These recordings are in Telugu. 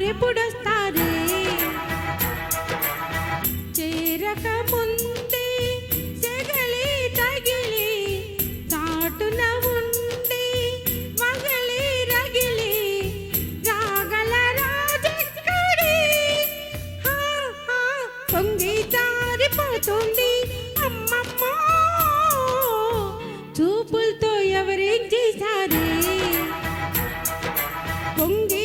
మరెప్పుడొస్తారే చేరక తగిలి మగలి రగిలి అమ్మమ్మ. చూపులతో ఎవరేం చేశారే? పొంగి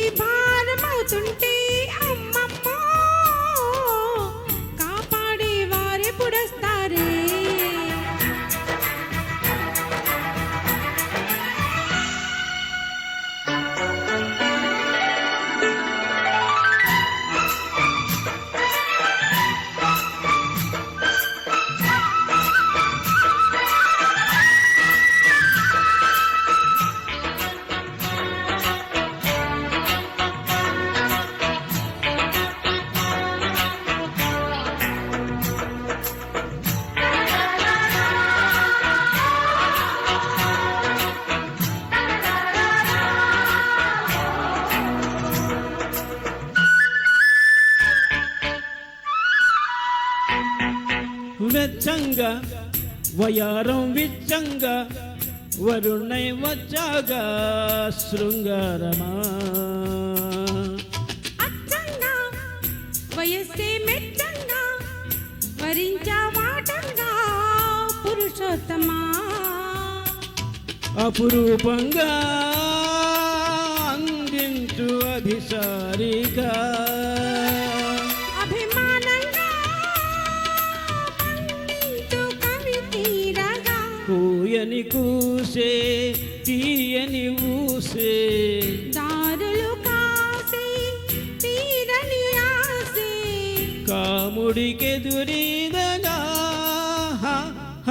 వెచ్చంగా వయారం విచ్చంగా వరుణై వచ్చాగా శృంగారమా. వయస్సే మెచ్చంగా పురుషోత్తమా. అపురూపంగా అందించు అధిసారిగా కూయని కూసే తీయని ఊసే దారులు కాసి తీరని ఆసే కాముడికెదురీదగా హ, హ.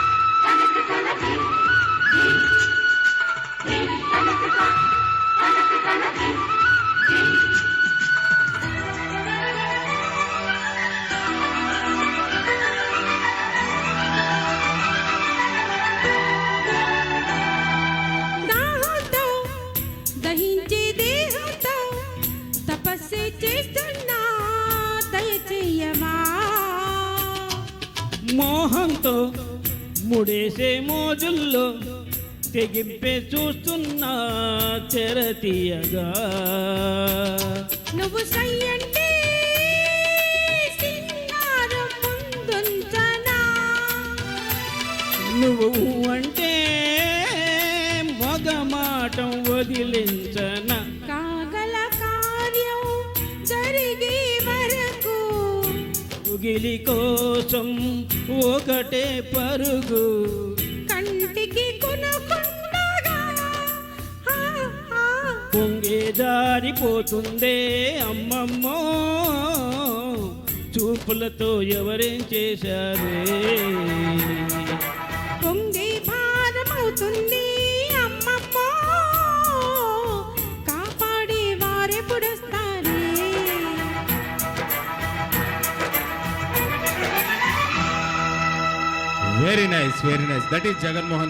మోహంతో ముడేసే మోజుల్లో తెగింపే చూస్తున్నా తెరతీయగా. నువ్వు నువ్వు అంటే మగమాటం వదిలించన? ఉగిలి కోసం ఒకటే పరుగు. కంటికి. పొంగే జారిపోతుందే అమ్మమ్మో. చూపులతో ఎవరేం చేశారే? Very nice very nice that is Jaganmohan